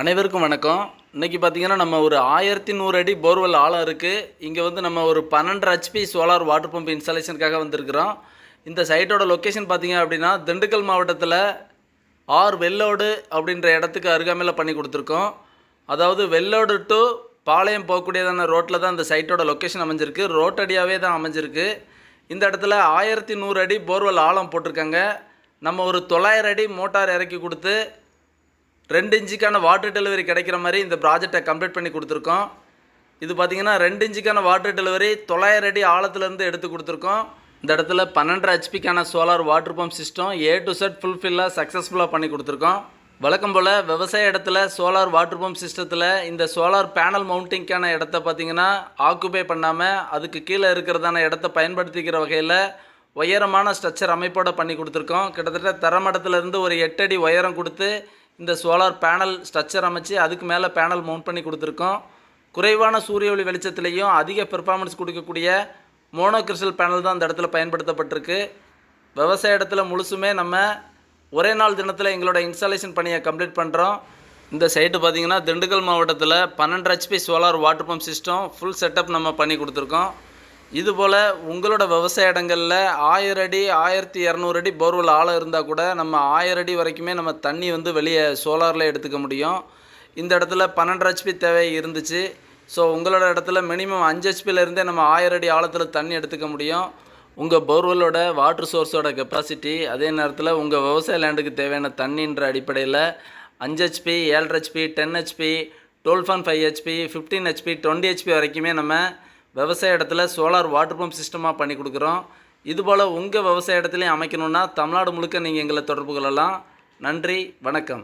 அனைவருக்கும் வணக்கம். இன்னைக்கு பார்த்தீங்கன்னா நம்ம ஒரு ஆயிரத்தி நூறு அடி போர்வெல் ஆழம் இருக்குது இங்கே வந்து நம்ம ஒரு பன்னெண்டு ஹெச்பி சோலார் வாட்டர் பம்ப் இன்ஸ்டாலேஷனுக்காக வந்திருக்கிறோம். இந்த சைட்டோட லொக்கேஷன் பார்த்திங்க அப்படின்னா திண்டுக்கல் மாவட்டத்தில் ஆர் வெள்ளோடு அப்படின்ற இடத்துக்கு அருகாமையில் பண்ணி கொடுத்துருக்கோம். அதாவது வெள்ளோடு டு பாளையம் போகக்கூடியதான ரோட்டில் தான் இந்த சைட்டோட லொக்கேஷன் அமைஞ்சிருக்கு. ரோட்டடியாகவே தான் அமைஞ்சிருக்கு. இந்த இடத்துல ஆயிரத்தி நூறு அடி போர்வெல் ஆழம் போட்டிருக்காங்க. நம்ம ஒரு தொள்ளாயிரம் அடி மோட்டார் இறக்கி கொடுத்து ரெண்டு இன்ச்சுக்கான வாட்டர் டெலிவரி கிடைக்கிற மாதிரி இந்த ப்ராஜெக்டை கம்ப்ளீட் பண்ணி கொடுத்துருக்கோம். இது பார்த்திங்கன்னா ரெண்டு இன்ச்சுக்கான வாட்டர் டெலிவரி தொள்ளாயிரம் அடி ஆழத்துலேருந்து எடுத்து கொடுத்துருக்கோம். இந்த இடத்துல பன்னெண்டரை ஹெச்பிக்கான solar water pump system A to Z ஃபுல்ஃபில்லாக சக்ஸஸ்ஃபுல்லாக பண்ணி கொடுத்துருக்கோம். வழக்கம் போல் விவசாய இடத்துல சோலார் வாட்டர் பம்ப் சிஸ்டத்தில் இந்த சோலார் பேனல் மவுண்டிங்க்கான இடத்த பார்த்தீங்கன்னா ஆக்குபை பண்ணாமல் அதுக்கு கீழே இருக்கிறதான இடத்த பயன்படுத்திக்கிற வகையில் உயரமான ஸ்ட்ரக்சர் அமைப்போட பண்ணி கொடுத்துருக்கோம். கிட்டத்தட்ட தரமடத்துலேருந்து ஒரு எட்டு அடி உயரம் கொடுத்து இந்த சோலார் பேனல் ஸ்ட்ரக்சர் அமைச்சு அதுக்கு மேலே பேனல் மவுண்ட் பண்ணி கொடுத்துருக்கோம். குறைவான சூரிய ஒளி வெளிச்சத்துலேயும் அதிக பெர்ஃபார்மன்ஸ் கொடுக்கக்கூடிய மோனோகிரிசல் பேனல் தான் இந்த இடத்துல பயன்படுத்தப்பட்டிருக்கு. விவசாய இடத்துல முழுசுமே நம்ம ஒரே நாள் தினத்தில் எங்களோட இன்ஸ்டாலேஷன் பணியை கம்ப்ளீட் பண்ணுறோம் இந்த சைட்டு பார்த்தீங்கன்னா திண்டுக்கல் மாவட்டத்தில் பன்னெண்டு HP solar water pump system full setup நம்ம பண்ணி கொடுத்துருக்கோம். இதுபோல் உங்களோட விவசாய இடங்களில் ஆயிரம் அடி ஆயிரத்தி இரநூறு அடி போர்வெல் ஆழம் இருந்தால் கூட நம்ம ஆயிரம் அடி வரைக்குமே நம்ம தண்ணி வந்து வெளியே சோலாரில் எடுத்துக்க முடியும். இந்த இடத்துல பன்னெண்டு ஹெச்பி தேவை இருந்துச்சு. ஸோ உங்களோட இடத்துல மினிமம் அஞ்சு ஹெச்பிலேருந்தே நம்ம ஆயிரம் அடி ஆழத்தில் தண்ணி எடுத்துக்க முடியும். உங்கள் போர்வெல்லோட வாட்டர் சோர்ஸோட கெப்பாசிட்டி அதே நேரத்தில் உங்கள் விவசாய லேண்டுக்கு தேவையான தண்ணின்ற அடிப்படையில் அஞ்சு ஹெச்பி ஏழு HP ten HP twelve point five HP fifteen HP twenty HP வரைக்குமே நம்ம விவசாய இடத்துல சோலார் வாட்டர் பம்ப் சிஸ்டமாக பண்ணி கொடுக்குறோம். இதுபோல் உங்கள் விவசாய இடத்துலையும் அமைக்கணுன்னா தமிழ்நாடு முழுக்க நீங்கள் எங்களை தொடர்பு கொள்ளலாம். நன்றி வணக்கம்.